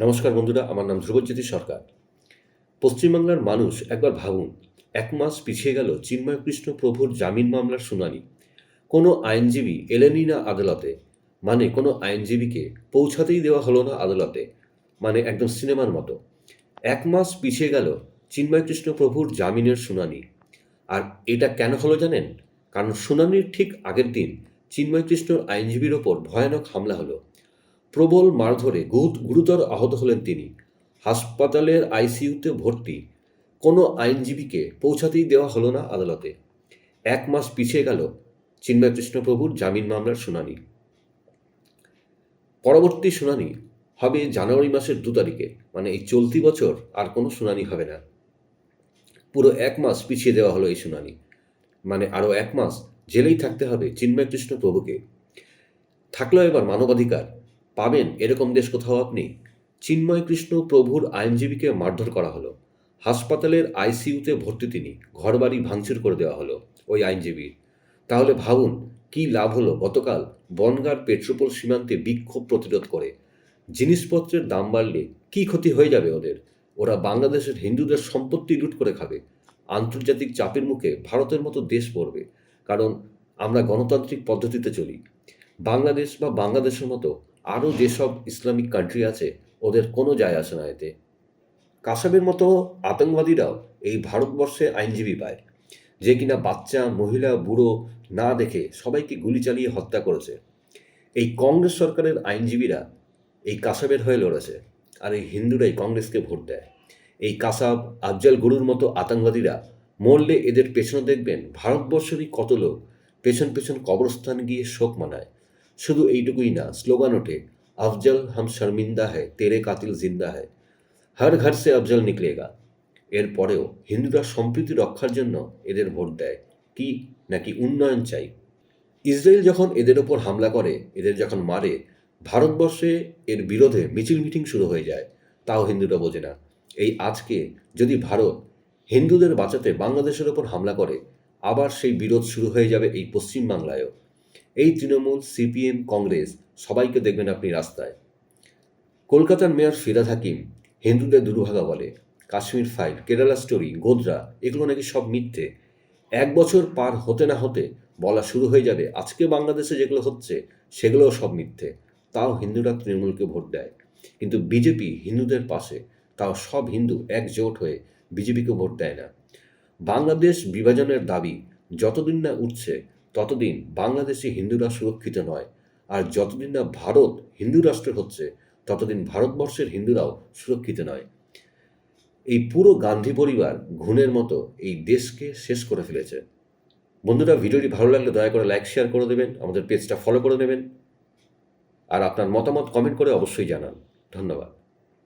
নমস্কার বন্ধুরা, আমার নাম ধ্রুবজ্যোতি সরকার। পশ্চিমবাংলার মানুষ, একবার ভাবুন, এক মাস পিছিয়ে গেল চিন্ময় কৃষ্ণ প্রভুর জামিন মামলার শুনানি। কোনো আইনজীবী এলেনই না আদালতে। মানে কোনো আইনজীবীকে পৌঁছাতেই দেওয়া হলো না আদালতে। মানে একদম সিনেমার মতো। এক মাস পিছিয়ে গেল চিন্ময় কৃষ্ণ প্রভুর জামিনের শুনানি। আর এটা কেন হলো জানেন? কারণ শুনানির ঠিক আগের দিন চিন্ময় কৃষ্ণর আইনজীবীর ওপর ভয়ানক হামলা হলো। প্রবল মারধরে গুরু- গুরুতর আহত হলেন তিনি। হাসপাতালের আইসিইউতে ভর্তি। কোনো আইনজীবীকে পৌঁছাতেই দেওয়া হলো না আদালতে। এক মাস পিছিয়ে গেল চিন্ময় কৃষ্ণপ্রভুর জামিন মামলার শুনানি। পরবর্তী শুনানি হবে জানুয়ারি মাসের দু তারিখে মানে এই চলতি বছর আর কোনো শুনানি হবে না। পুরো এক মাস পিছিয়ে দেওয়া হলো এই শুনানি। মানে আরও এক মাস জেলেই থাকতে হবে চিন্ময় কৃষ্ণ প্রভুকে থাকল এবার মানবাধিকার। পাবেন এরকম দেশ কোথাও আপনি? চিন্ময় কৃষ্ণ প্রভুর আইনজীবীকে মারধর করা হলো। হাসপাতালের আইসিইউতে ভর্তি তিনি, ঘরবাড়ি ভাঙচুর করে দেওয়া হলো ওই আইনজীবীর। তাহলে ভাবুন, কি লাভ হলো গতকাল বনগার পেট্রোপোল সীমান্তে বিক্ষোভ প্রতিরোধ করে। জিনিসপত্রের দাম বাড়লে কি ক্ষতি হয়ে যাবে ওদের? ওরা বাংলাদেশের হিন্দুদের সম্পত্তি লুট করে খাবে। আন্তর্জাতিক চাপের মুখে ভারতের মতো দেশ পড়বে। কারণ আমরা গণতান্ত্রিক পদ্ধতিতে চলি। বাংলাদেশ বা বাংলাদেশের মতো আরও যেসব ইসলামিক কান্ট্রি আছে, ওদের কোনো যায় আসে না এতে। কাসাবের মতো আতঙ্কবাদীরাও এই ভারতবর্ষে আইনজীবী পায়, যে কিনা বাচ্চা, মহিলা, বুড়ো না দেখে সবাইকে গুলি চালিয়ে হত্যা করেছে। এই কংগ্রেস সরকারের আইনজীবীরা এই কাসাবের হয়ে লড়েছে, আর এই হিন্দুরাই কংগ্রেসকে ভোট দেয়। এই কাসাব, আফজাল গুরুর মতো আতঙ্কবাদীরা মরলে এদের পেছনে দেখবেন ভারতবর্ষেরই কত লোক পেছন পেছন কবরস্থান গিয়ে শোক মানায়। শুধু এইটুকুই না, স্লোগান ওঠে, আফজল হাম শর্মিন্দা হ্যায়, তেরে কাতিল জিন্দা হ্যায়। হর ঘর সে আফজল নিকলেগা। এরপরেও হিন্দুরা সম্প্রীতি রক্ষার জন্য এদের ভোট দেয়। কি নাকি উন্নয়ন চাই? ইসরায়েল যখন এদের ওপর হামলা করে, এদের যখন মারে, ভারতবর্ষে এর বিরোধে মিছিল মিটিং শুরু হয়ে যায়। তাও হিন্দুরা বোঝে না। এই আজকে যদি ভারত হিন্দুদের বাঁচাতে বাংলাদেশের ওপর হামলা করে, আবার সেই বিরোধ শুরু হয়ে যাবে এই পশ্চিমবাংলায়ও। এই তৃণমূল, সিপিএম, কংগ্রেস, সবাইকে দেখবেন আপনি রাস্তায়। কলকাতার মেয়র ফিরাদ হাকিম হিন্দুদের দুর্ভাগা বলে। কাশ্মীর ফাইল কেরালা স্টোরি, গোদরা, এগুলো নাকি সব মিথ্যে। এক বছর পার হতে না হতে বলা শুরু হয়ে যাবে। আজকে বাংলাদেশে যেগুলো হচ্ছে, সেগুলোও সব মিথ্যে। তাও হিন্দুরা তৃণমূলকে ভোট দেয়। কিন্তু বিজেপি হিন্দুদের পাশে, তাও সব হিন্দু একজোট হয়ে বিজেপিকে ভোট দেয় না। বাংলাদেশ বিভাজনের দাবি, যতদিন না উঠছে ততদিন বাংলাদেশি হিন্দুরা সুরক্ষিত নয়। আর যতদিন না ভারত হিন্দু রাষ্ট্র হচ্ছে, ততদিন ভারতবর্ষের হিন্দুরাও সুরক্ষিত নয়। এই পুরো গান্ধী পরিবার ঘুণের মতো এই দেশকে শেষ করে ফেলেছে। বন্ধুরা, ভিডিওটি ভালো লাগলে দয়া করে লাইক শেয়ার করে দেবেন, আমাদের পেজটা ফলো করে নেবেন। আর আপনার মতামত কমেন্ট করে অবশ্যই জানান। ধন্যবাদ।